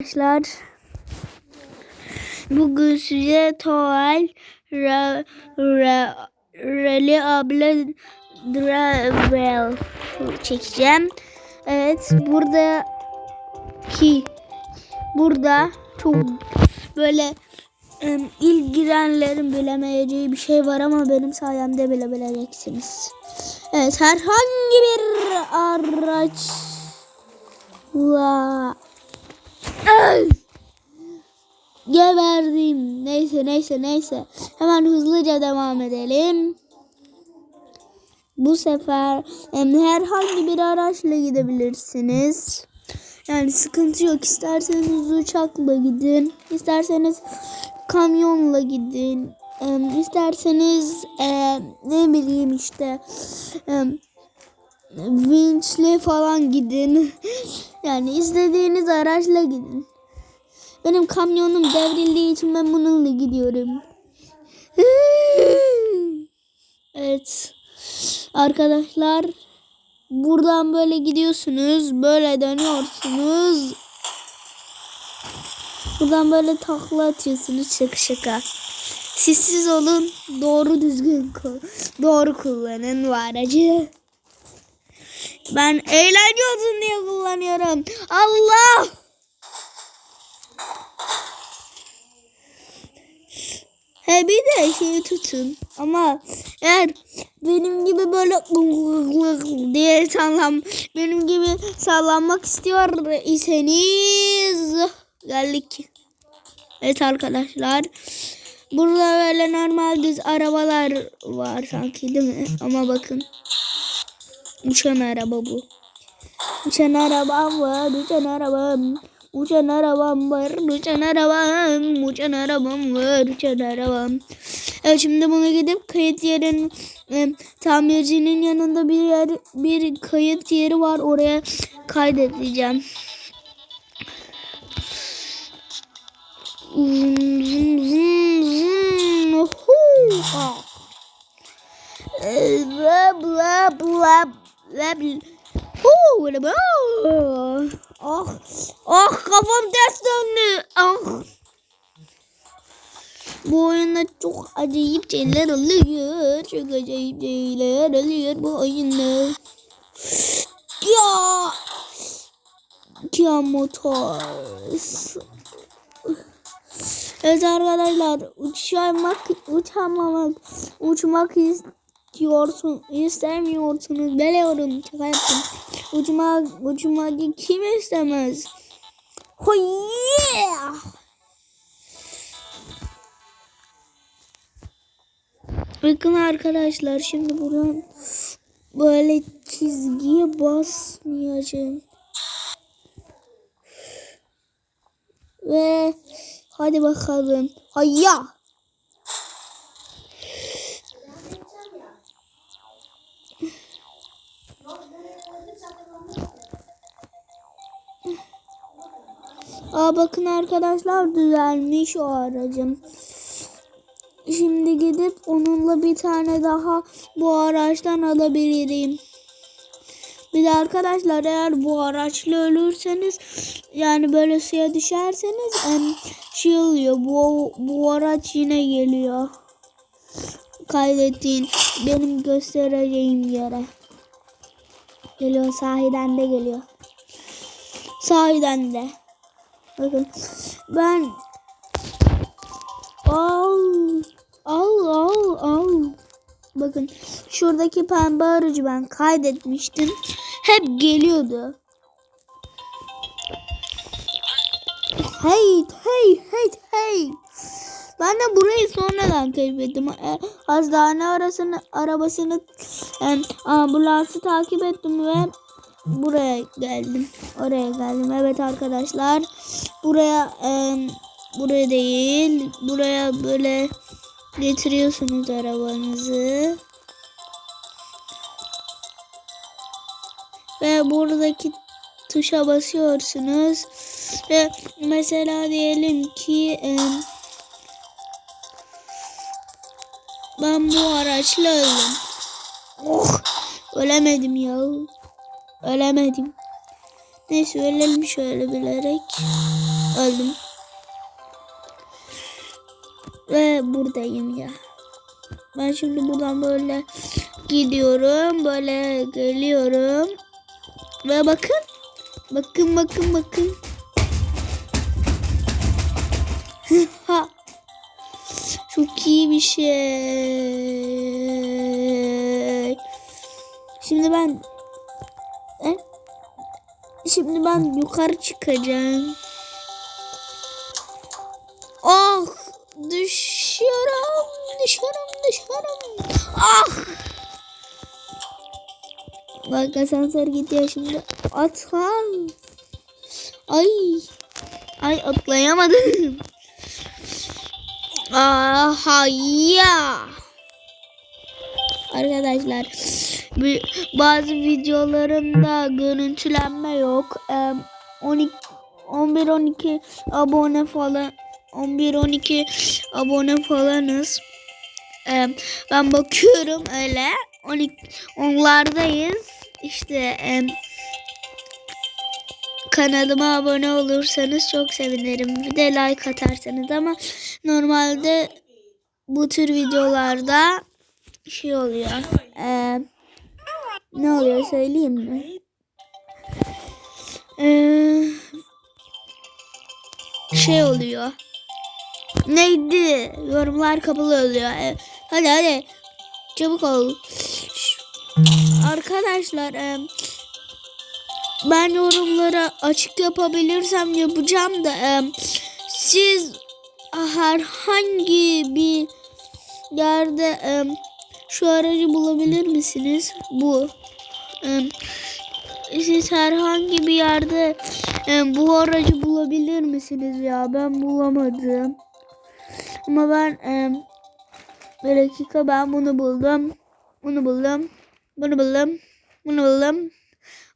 Arkadaşlar bugün size Toal Ra, Ra, Rally abla Dravel çekeceğim. Evet burada ki burada çok böyle ilk girenlerin bilemeyeceği bir şey var ama benim sayemde bile bileceksiniz. Evet herhangi bir araç Geberdim. Neyse neyse neyse. Hemen hızlıca devam edelim. Bu sefer herhangi bir araçla gidebilirsiniz. Yani sıkıntı yok. İsterseniz uçakla gidin. isterseniz kamyonla gidin. Em, isterseniz em, ne bileyim işte em, vinçle falan gidin. Yani istediğiniz araçla gidin. Benim kamyonum devrildiği için ben bununla gidiyorum. Evet. Arkadaşlar buradan böyle gidiyorsunuz. Böyle dönüyorsunuz. Buradan böyle takla atıyorsunuz şaka şaka. Sessiz olun. Doğru düzgün doğru kullanın bu aracı. Ben eğlence olsun diye kullanıyorum. Allah! He bir de şeyi tutun. Ama eğer benim gibi böyle diye sallam benim gibi sallanmak istiyor iseniz geldik. Evet arkadaşlar. Burada böyle normal düz arabalar var sanki değil mi? Ama bakın. Uçan araba bu. Uçan arabam var, uçan arabam. Uçan arabam var, uçan arabam. Uçan arabam var, uçan arabam. Evet şimdi bunu gidip kayıt yerin e, tamircinin yanında bir yer bir kayıt yeri var oraya kaydedeceğim. Zın, zın. Ohu. Ah. Bla bla bla bla bla. Huu, bla bla. Ah, ah kafam ters döndü. Ah. Bu oyunda çok acayip şeyler oluyor. Çok acayip şeyler oluyor bu oyunda. Ya. Ya motor. Evet arkadaşlar uçamak, uçamamak, uçmak istiyorsun, istemiyorsunuz. Biliyorum şaka yaptım. Uçmak, uçmak kim istemez? Oh! Bakın arkadaşlar şimdi buradan böyle çizgiye basmayacağım. Ve hadi bakalım. Hayya. Aa bakın arkadaşlar düzelmiş o aracım. Şimdi gidip onunla bir tane daha bu araçtan alabilirim. Bir de arkadaşlar eğer bu araçla ölürseniz yani böyle suya düşerseniz şey oluyor bu, bu araç yine geliyor. Kaydettiğin benim göstereceğim yere. Geliyor sahiden de geliyor. Sahiden de. Bakın ben al al al al Bakın şuradaki pembe aracı ben kaydetmiştim. Hep geliyordu. Hey hey hey hey. Ben de burayı sonradan keşfettim. E, Hastane arasını, arabasını e, ambulansı takip ettim ve buraya geldim. Oraya geldim. Evet arkadaşlar. Buraya e, buraya değil. Buraya böyle getiriyorsunuz arabanızı. Ve buradaki tuşa basıyorsunuz. Ve mesela diyelim ki e, ben bu araçla öldüm. Oh, ölemedim ya. Ölemedim. Neyse ölelim şöyle bilerek. Öldüm. Ve buradayım ya. Ben şimdi buradan böyle gidiyorum. Böyle geliyorum. Ve bakın. Bakın bakın bakın. ha. Çok iyi bir şey. Şimdi ben? Şimdi ben yukarı çıkacağım. Ah düşüyorum düşüyorum düşüyorum. Ah. Bak asansör gidiyor şimdi. Atlan. Ay. Ay atlayamadım. Aha ya. Arkadaşlar bazı videolarımda görüntülenme yok. Ee, 12 11 12 abone falan 11 12 abone falanız. Ben bakıyorum öyle. 12 onlardayız. İşte kanalıma abone olursanız çok sevinirim. Bir de like atarsanız ama normalde bu tür videolarda şey oluyor. Ee, ne oluyor söyleyeyim mi? Ee, şey oluyor. Neydi? Yorumlar kapalı oluyor. Ee, hadi hadi. Çabuk ol. Arkadaşlar e, ben yorumlara açık yapabilirsem yapacağım da e, siz herhangi bir yerde e, şu aracı bulabilir misiniz? Bu. Siz herhangi bir yerde bu aracı bulabilir misiniz ya? Ben bulamadım. Ama ben bir dakika ben bunu buldum. Bunu buldum. Bunu buldum. Bunu buldum.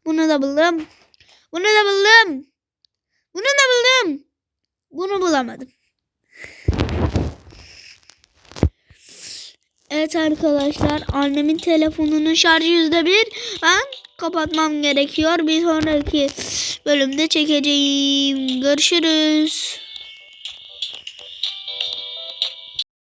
Bunu da buldum. Bunu da buldum. Bunu da buldum. Bunu bulamadım. Evet arkadaşlar annemin telefonunun şarjı yüzde bir. Ben kapatmam gerekiyor. Bir sonraki bölümde çekeceğim. Görüşürüz.